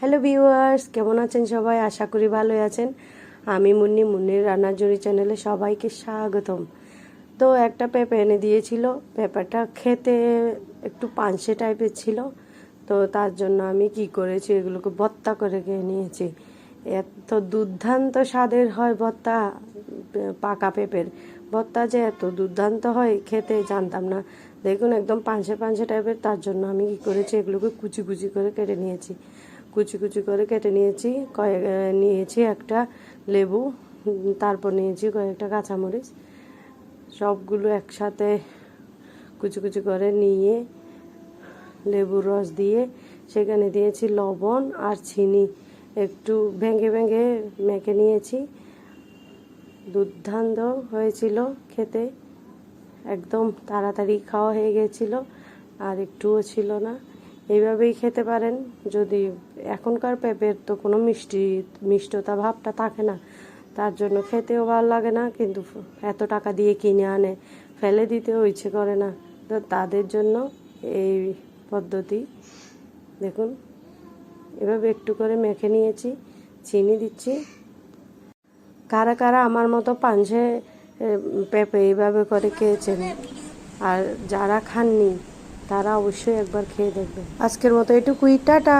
Hello viewers কেমন আছেন সবাই? আশা করি ভালোই আছেন। আমি মুন্নি, মুন্নির রান্নার জুড়ি চ্যানেলে সবাইকে স্বাগতম। তো একটা পেঁপে এনে দিয়েছিল। পেঁপেটা খেতে একটু পানসে টাইপের ছিল। তো তার জন্য আমি কি করেছি, এগুলোকে ভর্তা করে খেয়ে নিয়েছি। এত দুর্দান্ত স্বাদের হয় ভর্তা, পাকা পেঁপের ভর্তা যে এত দুর্দান্ত হয়, খেতে জানতাম না। দেখুন, একদম পাঁচে পাঁচে টাইপের তার জন্য আমি কি করেছি, এগুলোকে কুচি কুচি করে কেটে নিয়েছি। কুচি কুচি করে কেটে নিয়েছি, কয়েক নিয়েছি একটা লেবু, তারপর নিয়েছি কয়েকটা কাঁচামরিচ, সবগুলো একসাথে কুচি কুচি করে নিয়ে লেবুর রস দিয়ে সেখানে দিয়েছি লবণ আর চিনি। একটু ভেঙে ভেঙে মেখে নিয়েছি। দুর্ধান্ত হয়েছিল খেতে। একদম তাড়াতাড়ি খাওয়া হয়ে গেছিল, আর একটুও ছিল না। এইভাবেই খেতে পারেন, যদি এখনকার পেঁপের তো কোনো মিষ্টি, মিষ্টতা, ভাবটা থাকে না। তার জন্য খেতেও ভালো লাগে না, কিন্তু এত টাকা দিয়ে কিনে আনে, ফেলে দিতেও ইচ্ছে করে না। তো তাদের জন্য এই পদ্ধতি, দেখুন, এভাবে একটু করে মেখে নিয়েছি, চিনি দিচ্ছি। কারা কারা আমার মতো পাঞ্জে পেঁপে এইভাবে করে খেয়েছেন, আর যারা খাননি, তারা অবশ্যই একবার খেয়ে দেখবেন। আজকের মতো এটুকুই, টাটা!